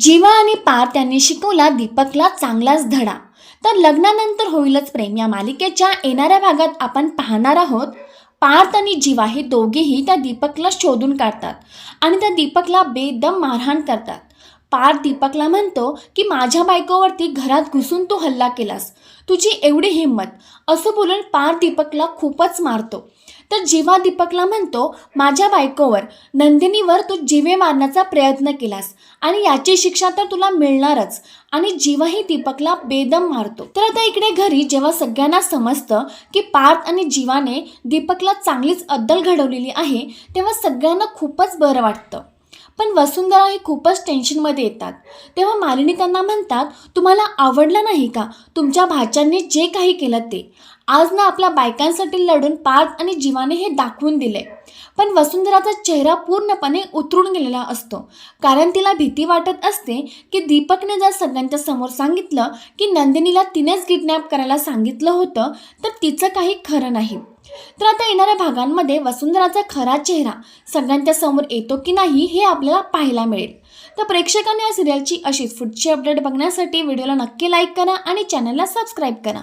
जीवा आणि पार्थ यांनी शिकवला दीपकला चांगलाच धडा. तर लग्नानंतर होईलच प्रेम. या मालिकेच्या येणाऱ्या भागात आपण पाहणार आहोत पार्थ आणि जीवा हे दोघेही त्या दीपकला शोधून काढतात आणि त्या दीपकला बेदम मारहाण करतात. पार्थ दीपकला म्हणतो की माझ्या बायकोवरती घरात घुसून तू हल्ला केलास. तुझी एवढी हिंमत. असं बोलून पार्थ दीपकला खूपच मारतो. तर जीवा दीपकला म्हणतो माझ्या बायकोवर नंदिनीवर तू जीवे मारण्याचा प्रयत्न केलास आणि याची शिक्षा तर तुला मिळणारच. आणि जीवाही दीपकला बेदम मारतो. तर आता इकडे घरी जेव्हा सगळ्यांना समजतं की पार्थ आणि जीवाने दीपकला चांगलीच अद्दल घडवलेली आहे तेव्हा सगळ्यांना खूपच बरं वाटतं. पण वसुंधरा हे खूपच टेन्शनमध्ये येतात. तेव्हा मालिनी त्यांना म्हणतात तुम्हाला आवडलं नाही का? तुमच्या भाच्यांनी जे काही केलं ते. आज ना आपल्या बायकांसाठी लढून पार्थ आणि जीवाने हे दाखवून दिले. पण वसुंधराचा चेहरा पूर्णपणे उतरून गेलेला असतो. कारण तिला भीती वाटत असते की दीपकने जर सगळ्यांच्या समोर सांगितलं की नंदिनीला तिनेच किडनॅप करायला सांगितलं होतं तर तिचं काही खरं नाही. तर आता येणाऱ्या भागांमध्ये वसुंधराचा खरा चेहरा सगळ्यांच्या समोर येतो की नाही हे आपल्याला पाहायला मिळेल. तर प्रेक्षकांनी या सिरियलची अशीच पुढची अपडेट बघण्यासाठी व्हिडिओला नक्की लाईक करा आणि चॅनलला सबस्क्राईब करा.